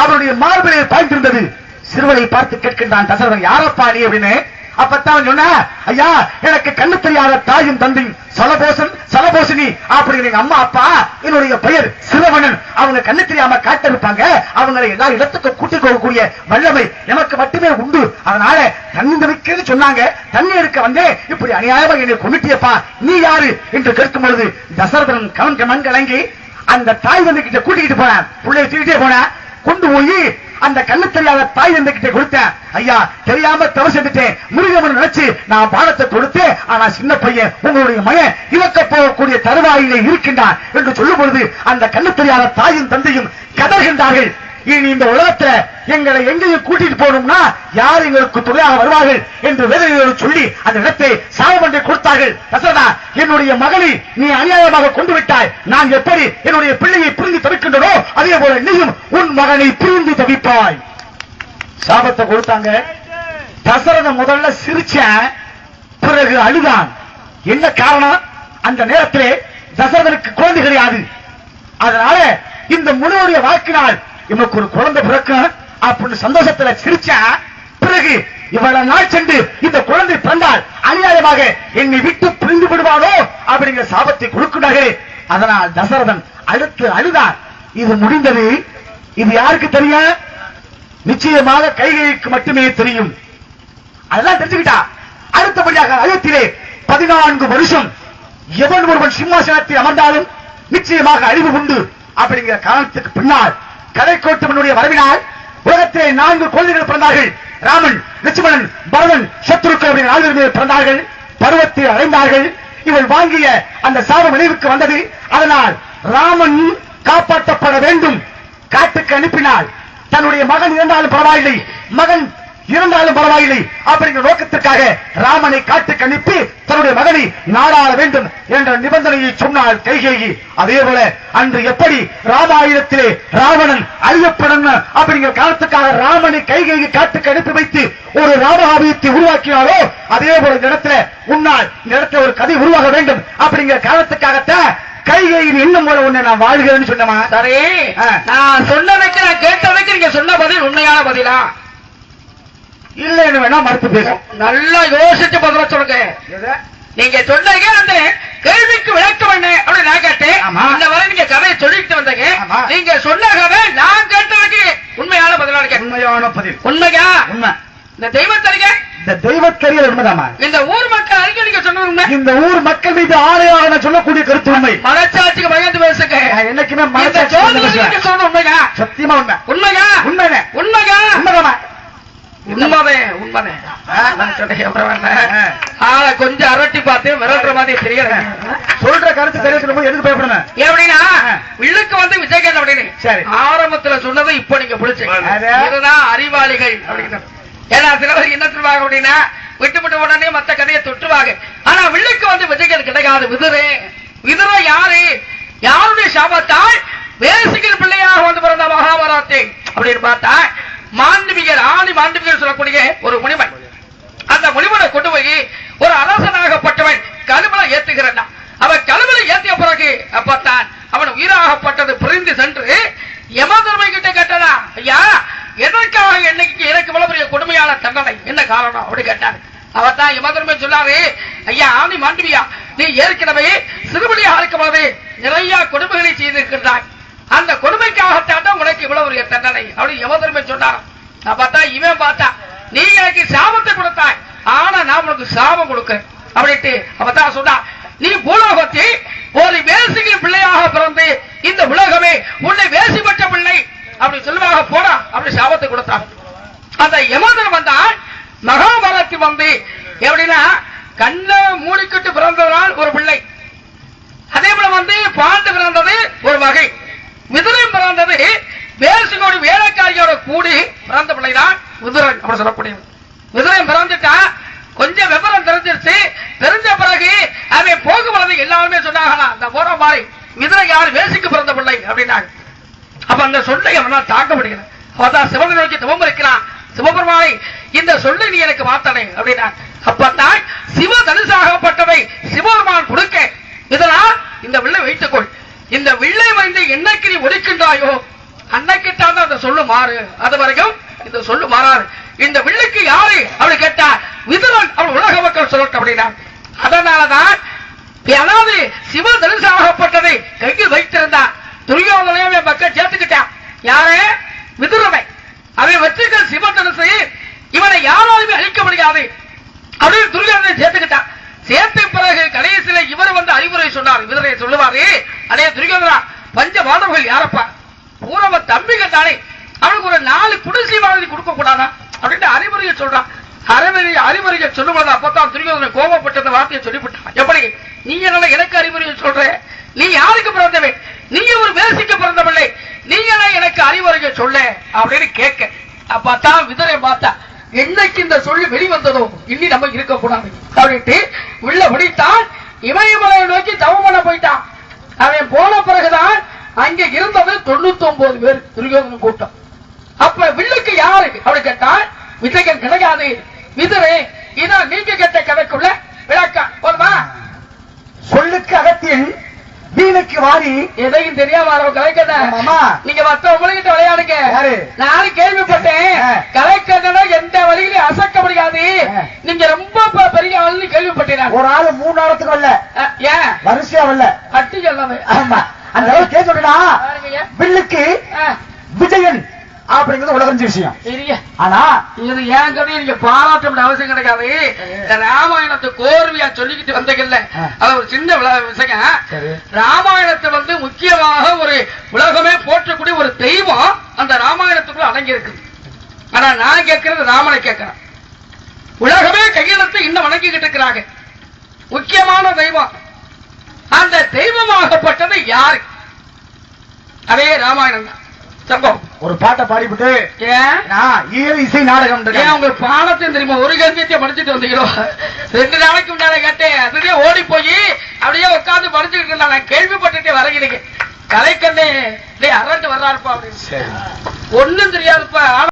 அவருடைய மார்பிலே பாய்ந்திருந்தது. சிறுவனை பார்த்து கேட்கின்றான் தசரதன் யாரப்பா நீ? அப்படின்னு. அப்பத்தான் சொன்ன ஐயா எனக்கு கண்ணு தெரியாத தாயும் தந்தையும் சலபோசன் சலபோசினி. அப்படிங்கிற அம்மா அப்பா என்னுடைய பெயர் சிறுவனன். அவங்க கண்ணு தெரியாம காட்டிருப்பாங்க அவங்களை எல்லா இடத்துக்கும் கூட்டிக் போகக்கூடிய வல்லமை எனக்கு மட்டுமே உண்டு. அதனால தண்ணி சொன்னாங்க. தண்ணி எடுக்க வந்தே இப்படி அநியாயமா என்னை கொண்டுட்டியப்பா நீ யாரு? என்று கேட்கும் பொழுது தசரதன் கவன் கமன் கலங்கி அந்த தாய் வந்து கிட்ட கூட்டிக்கிட்டு போனேன். பிள்ளைய தூக்கிட்டே போனேன். கொண்டு போய் அந்த கண்ணு தெரியாத தாய் தந்தை கிட்ட கொடுத்தேன். ஐயா தெரியாம தவறு செஞ்சுட்டேன். முருகமன் நினைச்சு நான் பாடத்தை கொடுத்து ஆனா சின்ன பையன் உங்களுடைய மகன் இழக்க போகக்கூடிய தருவாயிலே இருக்கின்றான் என்று சொல்லும் பொழுது அந்த கண்ணு தெரியாத தாயும் தந்தையும் கதர்கின்றார்கள் இனி இந்த உலகத்துல எங்களை எங்கேயும் கூட்டிட்டு போகணும்னா யார் எங்களுக்கு துணையாக வருவார்கள் என்று வேதனையோடு சொல்லி அந்த இடத்தை சாவமன்றை கொடுத்தார்கள். தசரதா என்னுடைய மகளை நீ அநியாயமாக கொண்டு விட்டாய். நான் எப்படி என்னுடைய பிள்ளையை பிரிந்து தவிக்கின்றனோ அதே போல நீயும் உன் மகனை பிரிந்து தவிப்பாய். சாபத்தை கொடுத்தாங்க. தசரத முதல்ல சிரிச்சேன் பிறகு அழுதான். என்ன காரணம்? அந்த நேரத்திலே தசரதனுக்கு குழந்தை கிடையாது அதனால இந்த முனிவருடைய வாக்கினால் இவனுக்கு ஒரு குழந்தை பிறக்கும் அப்படின்னு சந்தோஷத்துல சிரிச்சா பிறகு இவ்வளவு நாள் சென்று இந்த குழந்தை பிறந்தால் அநியாயமாக என்னை விட்டு பிரிந்து விடுவானோ அப்படிங்கிற சாபத்தை கொடுக்கிறார்களே. அதனால் தசரதன் அடுத்து அழுதார். இது முடிந்தது. இது யாருக்கு தெரியும் நிச்சயமாக கைகைக்கு மட்டுமே தெரியும். அதெல்லாம் தெரிஞ்சுக்கிட்டா? அடுத்தபடியாக அயோத்தியிலே பதினான்கு வருஷம் எவன் ஒருவன் சிம்மாசனத்தில் அமர்ந்தாலும் நிச்சயமாக அழிவு உண்டு அப்படிங்கிற காரணத்துக்கு பின்னால் கடைக்கோட்டவனுடைய வரவினால் உலகத்திலே நான்கு குழந்தைகள் பிறந்தார்கள். ராமன் லட்சுமணன் பரதன் சத்ருக்கள் அப்படிங்கிற பேர் பிறந்தார்கள். பருவத்தை அடைந்தார்கள். இவள் வாங்கிய அந்த சாபம் நினைவுக்கு வந்தது. அதனால் ராமன் காப்பாற்றப்பட வேண்டும். காட்டுக்கு அனுப்பினாள் தன்னுடைய மகன் இருந்தாலும் பரவாயில்லை. மகன் இருந்தாலும் பரவாயில்லை. அப்படிங்கிற நோக்கத்திற்காக ராமனை காட்டுக்கு அனுப்பி தன்னுடைய மகனை நாடாள வேண்டும் என்ற நிபந்தனையை சொன்னாள் கைகேயி. அதே போல அன்று எப்படி ராமாயணத்திலே ராவணன் அழியப்படணும் அப்படிங்கிற காரணத்துக்காக ராமனை கைகேயி காட்டுக்கு அனுப்பி வைத்து ஒரு ராமகாவியத்தை உருவாக்கினாலோ அதே போல இந்த இடத்துல உன்னால் இந்த இடத்துல ஒரு கதை உருவாக வேண்டும் அப்படிங்கிற காரணத்துக்காகத்தான் கைகையின் இன்னும் போல உன்னை நான் வாழ்கிறேன்னு சொன்னமா சரி. நான் சொன்னதுக்கு நான் கேட்டதுக்கு நீங்க சொன்ன பதில் உண்மையான பதிலா? இல்லைன்னு வேணா மறுத்து பேசும் நல்லா யோசிச்சு பதில சொல்லுங்க. நீங்க சொன்னீங்க அந்த கேள்விக்கு விளக்கம் என்ன அப்படி நான் கேட்டேன். இந்த வரை நீங்க கதையை சொல்லிட்டு வந்தீங்க. நீங்க சொன்ன கதை நான் கேட்டதுக்கு உண்மையான பதிலா இருக்கேன் உண்மையான பதில். உண்மையா? உண்மை. இந்த தெய்வத்தறிக இந்த தெய்வத்தறியல் உண்மைதாமா இந்த ஊர் மக்கள் அறிக்கை நீங்க உண்மை. இந்த ஊர் மக்கள் மீது ஆணையாக சொல்லக்கூடிய கருத்து உண்மை. மனச்சாட்சிக்கு பயந்து பேசுங்க. என்னைக்குமே. நீங்க சொன்ன உண்மையா? சத்தியமா உண்மை. உண்மையா? உண்மைதே உண்மைதே நான் சொன்னேன், அப்புறம் என்ன? ஆளை கொஞ்சம் அரட்டி பார்த்து மிரட்டுற மாதிரி தெரியல. சொல்ற கருத்து சொல்லும்போது எதுக்கு பயப்படணும்? எப்படின்னா வில்லுக்கு வந்து விஜயகாந்த் அப்படின்னு. சரி. ஆரம்பத்துல சொன்னதை இப்ப நீங்க பிடிச்சீங்க? இதுதான் அறிவாளிகள் அப்படின்னு. ஏன்னா சில பேர் என்ன சொல்லுவாங்க அப்படின்னா விட்டுவிட்ட உடனே மத்த கதையை தொட்டுவாங்க. ஆனா வில்லுக்கு வந்து விஜயகாந்த் கிடைக்காது. விதுரே. விதுர யாரு? யாருடைய சாபத்தால் வேசிகர் பிள்ளையாக வந்து பிறந்த மகாபாரத்தை அப்படின்னு பார்த்தா மாண்டவிகர் ஆணி மாண்டவிகர் சொல்லக்கூடிய ஒரு முனிவன். அந்த முனிவனை கொண்டு போய் ஒரு அரசனாகப்பட்டவன் கழுவலை ஏத்துகிறான் அவன் கழுவலை ஏத்திய பிறகு அப்பத்தான் அவன் உயிராகப்பட்டது புரிந்து சென்று யமதர்மை கிட்ட கேட்டதா ஐயா எதற்காக என்னைக்கு எனக்கு இவ்வளவு பெரிய கொடுமையான தண்டனை? என்ன காரணம்? அப்படி கேட்டார். அவர் தான் யமதர்மை சொன்னாரு ஐயா ஆணி மாண்டவியா நீ ஏற்கனவே சிறுபடியாக இருக்கும்போது நிறைய கொடுமைகளை செய்திருக்கின்றாய். அந்த கொடுமைக்காகத்தான் தான் உனக்கு இவ்வளவு ஒரு தண்டனை. அப்படி யமதர்மை சொன்னார் நான் பார்த்தா இவன் பார்த்தா நீ எனக்கு சாபத்தை கொடுத்தாய். ஆனா நான் உனக்கு சாபம் கொடுக்கிறேன் அப்படின்ட்டு அவ சொன்னா நீ பூலோகத்தை ஒரு வேசியின் பிள்ளையாக பிறந்து இந்த உலகமே உன்னை வேசி பெற்ற பிள்ளை. அப்படி சொல்லுவாக போடா அப்படி சாபத்தை கொடுத்தான். அந்த யமதன் வந்தான் மகாபாரத்தி வந்து எப்படின்னா கண்ணை மூடிக்கிட்டு பிறந்ததனால் ஒரு பிள்ளை. அதே போல வந்து பாண்டு பிறந்தது ஒரு வகை மிதுரம் பிறந்தது வேசுகோடு வேலைக்காரியோட கூடி பிறந்த பிள்ளைதான் மிதுரன் அப்படி சொல்லக்கூடியது மிதுரம் பிறந்துட்டா கொஞ்சம் விவரம் தெரிஞ்சிருச்சு தெரிஞ்ச பிறகு அவன் போக்குவரத்து எல்லாருமே சொன்னாங்களா அந்த போற மாதிரி மிதுரம் யார் வேசிக்கு பிறந்த பிள்ளை அப்படின்னாங்க. அப்ப அந்த சொல்லை அவனால் தாக்க முடியல. அவதான் சிவனை நோக்கி தவம் இருக்கிறான் சிவபெருமானை இந்த சொல்லை நீ எனக்கு மாத்தனை அப்படின்னா அப்பதான் சிவ தனுசாகப்பட்டவை சிவபெருமான் கொடுக்க இதனால் இந்த வில்லை வைத்துக்கொள் இந்த வில்லை வந்து என்னைக்கு நீ ஒடுக்கின்றாயோ அன்னைக்குத்தான் அந்த சொல்லு மாறு அது வரைக்கும் இந்த சொல்லு மாறாது. இந்த வில்லுக்கு யாரு? அப்படி கேட்டா விதுரன் அவள் உலக மக்கள் சொல்லட்டும் அப்படின்னா. அதனாலதான் அதாவது சிவ தரிசனமாகப்பட்டதை கையில் வைத்திருந்தான் துரியோதனையும் என் மக்கள் சேர்த்துக்கிட்டான் யாரு? விதுரனை. அதை வச்சிருக்க சிவ தரிசை இவனை யாராலுமே அழிக்க முடியாது. அப்படின்னு துரியோதனை சேர்த்துக்கிட்டான் சேர்த்த பிறகு கடைசியில இவர் வந்து அறிவுரை சொன்னார். விதுரை சொல்லுவாரு அடைய துரியோதனா பஞ்ச மாதவர்கள் யாரப்பா? பூரவ தம்பிகள் தானே. அவனுக்கு ஒரு நாலு குடிசை மாதிரி கொடுக்க கூடாதா? அப்படின்னு அறிவுரையை சொல்றான். அறிவுரை அறிவுரையை சொல்லும்போது அப்பதான் துரியோதனை கோபப்பட்ட அந்த வார்த்தையை சொல்லிவிட்டான். எப்படி? நீ என்ன எனக்கு அறிவுரையை சொல்ற? நீ யாருக்கு பிறந்தவன் நீ ஒரு மேசிக்க பிறந்தவில்லை நீ என்ன எனக்கு அறிவுரையை சொல்ல? அப்படின்னு கேட்க. அப்பதான் விதரை பார்த்தா என்னைக்கு இந்த சொல்லி வெளிவந்ததோ இன்னி நம்ம இருக்கக்கூடாது. அப்படின்ட்டு உள்ள முடித்தான் இமயமலையை நோக்கி தவம் பண்ண போயிட்டான். அவன் போன பிறகுதான் அங்க இருந்தது தொண்ணூத்தி ஒன்பது பேர் துரியோதன கூட்டம். அப்படி கேட்டால் விஜயன் கிடையாது. விதுரே இதான் நீங்க கேட்ட கதைக்குள்ள விளக்கம் போதுமா? சொல்லுக்கு அகத்தியன் வீணுக்கு வாரி. எதையும் தெரியாம கலைக்கத. நீங்க மத்தவங்ககிட்ட விளையாடுங்க. யாரு? நானும் கேள்விப்பட்டேன். ஆ. கலைக்கதனை எந்த வழியிலும் அசைக்க முடியாது. நீங்க ரொம்ப பெரிய ஆளுன்னு கேள்விப்பட்டேன் நான். ஒரு ஆளு மூணு நேரத்துக்கு வரல. ஏன்? வரிசையா வரல. அட்டி சொல்லாம ஆமா. அந்த அளவுக்கு சொல்றா. வில்லுக்கு விஜயன். அப்படிங்கிறது உலகஞ்ச விஷயம். ஆனா இது ஏன் கதையை நீங்க பாராட்ட அவசியம் கிடைக்காது ராமாயணத்தை கோர்வையா சொல்லிக்கிட்டு வந்தீங்கல்ல. அது ஒரு சின்ன விஷயம். ராமாயணத்தை வந்து முக்கியமாக ஒரு உலகமே போற்றக்கூடிய ஒரு தெய்வம் அந்த ராமாயணத்துக்குள்ள அடங்கி இருக்குது ஆனா நான் கேட்கறது ராமனை கேட்கிறேன். உலகமே கையெழுத்து இன்னும் வணங்கிக்கிட்டு இருக்கிறாங்க. முக்கியமான தெய்வம். அந்த தெய்வமாகப்பட்டது யாரு? அதே ராமாயணம் தான். சம்பவம். ஒரு பாட்டை பாடிவிட்டு ஈர இசை நாடகம் உங்களுக்கு பாடத்தையும் தெரியுமா? ஒரு கல்வியத்தை படிச்சுட்டு வந்தீங்களோ? ரெண்டு நாளைக்கு முன்னால கேட்டேன். அதுவே ஓடி போய் அப்படியே உட்கார்ந்து படிச்சுட்டு இருந்தா நான் கேள்விப்பட்டுட்டே வரகிறீங்க கலைக்கண்ணே அரண்டு வர்றாருப்பா அப்படின்னு. ஒண்ணும் தெரியாதுப்பா.